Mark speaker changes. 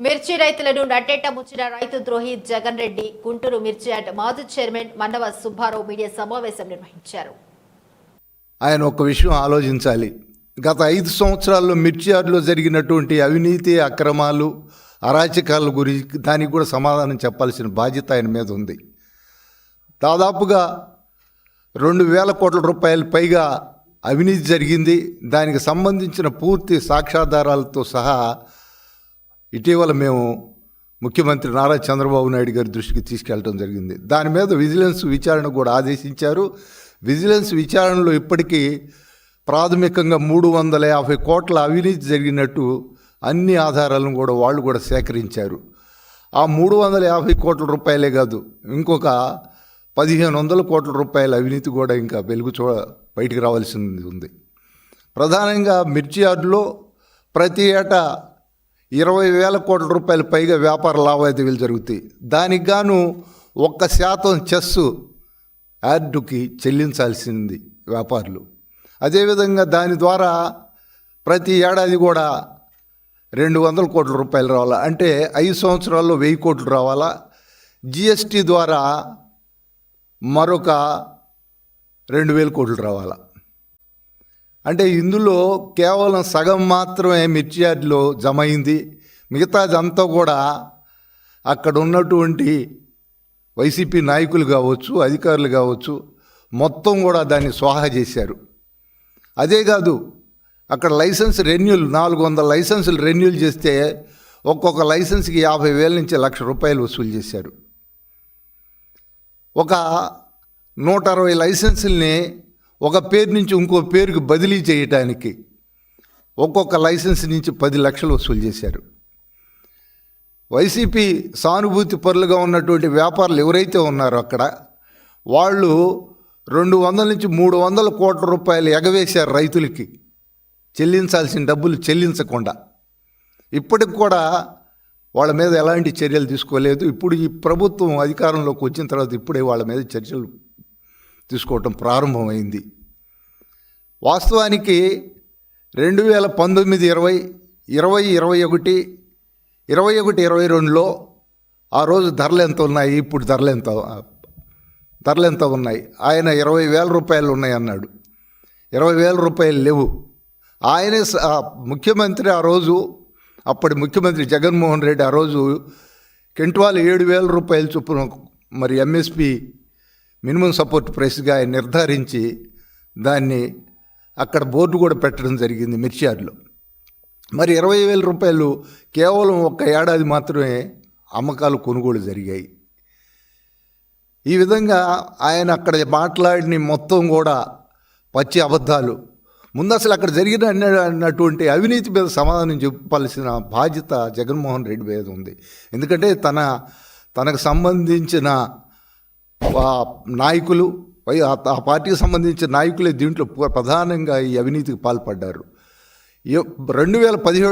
Speaker 1: మిర్చి రైతులను నట్టేట ముచ్చిన రైతు ద్రోహి జగన్ రెడ్డి గుంటూరు మిర్చి అండ్ మాజీ చైర్మన్ మన్నవ సుబ్బారావు మీడియా సమావేశం నిర్వహించారు.
Speaker 2: ఆయన ఒక విషయం ఆలోచించాలి. గత ఐదు సంవత్సరాల్లో మిర్చి యార్డులో జరిగినటువంటి అవినీతి అక్రమాలు అరాచకాల గురించి దానికి కూడా సమాధానం చెప్పాల్సిన బాధ్యత ఆయన మీద ఉంది. దాదాపుగా రెండు వేల కోట్ల రూపాయల పైగా అవినీతి జరిగింది. దానికి సంబంధించిన పూర్తి సాక్ష్యాధారాలతో సహా ఇటీవల మేము ముఖ్యమంత్రి నారా చంద్రబాబు నాయుడు గారి దృష్టికి తీసుకెళ్ళడం జరిగింది. దాని మీద విజిలెన్స్ విచారణ కూడా ఆదేశించారు. విజిలెన్స్ విచారణలో ఇప్పటికీ ప్రాథమికంగా మూడు వందల యాభై కోట్ల అవినీతి జరిగినట్టు అన్ని ఆధారాలను కూడా వాళ్ళు కూడా సేకరించారు. ఆ మూడు వందల యాభై కోట్ల రూపాయలే కాదు ఇంకొక పదిహేను వందల కోట్ల రూపాయల అవినీతి కూడా ఇంకా వెలుగు చూ బయటికి రావాల్సింది ఉంది. ప్రధానంగా మిర్చి యార్డులో ప్రతి ఏటా ఇరవై వేల కోట్ల రూపాయల పైగా వ్యాపార లావాదేవీలు జరుగుతాయి. దానికి గాను ఒక్క శాతం చెస్ యార్డుకి చెల్లించాల్సింది వ్యాపారులు. అదేవిధంగా దాని ద్వారా ప్రతి ఏడాది కూడా రెండు వందల కోట్ల రూపాయలు రావాలా? అంటే ఐదు సంవత్సరాల్లో వెయ్యి కోట్లు రావాలా? జిఎస్టీ ద్వారా మరొక రెండు వేల కోట్లు రావాలా? అంటే ఇందులో కేవలం సగం మాత్రమే మిర్చి యార్డులో జమ అయింది. మిగతాదంతా కూడా అక్కడ ఉన్నటువంటి వైసీపీ నాయకులు కావచ్చు అధికారులు కావచ్చు మొత్తం కూడా దాన్ని స్వాహా చేశారు. అదే కాదు అక్కడ లైసెన్స్ రెన్యూల్ నాలుగు వందల లైసెన్సులు రెన్యూల్ చేస్తే ఒక్కొక్క లైసెన్స్కి యాభై వేల నుంచి లక్ష రూపాయలు వసూలు చేశారు. ఒక నూట అరవై లైసెన్సుల్ని ఒక పేరు నుంచి ఇంకో పేరుకి బదిలీ చేయటానికి ఒక్కొక్క లైసెన్స్ నుంచి పది లక్షలు వసూలు చేశారు. వైసీపీ సానుభూతి పరులుగా ఉన్నటువంటి వ్యాపారులు ఎవరైతే ఉన్నారో అక్కడ వాళ్ళు రెండు వందల నుంచి మూడు వందల కోట్ల రూపాయలు ఎగవేశారు రైతులకి. చెల్లించాల్సిన డబ్బులు చెల్లించకుండా. ఇప్పటికి కూడా వాళ్ళ మీద ఎలాంటి చర్యలు తీసుకోలేదు. ఇప్పుడు ఈ ప్రభుత్వం అధికారంలోకి వచ్చిన తర్వాత ఇప్పుడే వాళ్ళ మీద చర్యలు తీసుకోవటం ప్రారంభమైంది. వాస్తవానికి రెండు వేల పంతొమ్మిది ఇరవై ఇరవై ఇరవై ఒకటి ఇరవై ఒకటి ఇరవై రెండులో ఆ రోజు ధరలు ఎంత ఉన్నాయి ఇప్పుడు ధరలు ఎంత ధరలు ఎంత ఉన్నాయి? ఆయన ఇరవై వేల రూపాయలు ఉన్నాయి అన్నాడు. ఇరవై వేల రూపాయలు లేవు. ఆయనే స- ముఖ్యమంత్రి ఆ రోజు అప్పటి ముఖ్యమంత్రి జగన్మోహన్ రెడ్డి ఆ రోజు కెంట్వాల్ ఏడు వేల రూపాయలు చొప్పున మరి ఎంఎస్పి మినిమం సపోర్ట్ ప్రైస్గా ఆయన నిర్ధారించి దాన్ని అక్కడ బోర్డు కూడా పెట్టడం జరిగింది మిర్చియార్లో మరి ఇరవై వేల రూపాయలు కేవలం ఒక్క ఏడాది మాత్రమే అమ్మకాలు కొనుగోలు జరిగాయి. ఈ విధంగా ఆయన అక్కడ మాట్లాడిన మొత్తం కూడా పచ్చి అబద్ధాలు. ముందు అసలు అక్కడ జరిగిన అన్నటువంటి అవినీతి మీద సమాధానం చెప్పాల్సిన బాధ్యత జగన్మోహన్ రెడ్డి మీద ఉంది. ఎందుకంటే తన తనకు సంబంధించిన నాయకులు పై- ఆ పార్టీకి సంబంధించిన నాయకులే దీంట్లో ప్రధానంగా ఈ అవినీతికి పాల్పడ్డారు. రెండు వేల పదిహేడు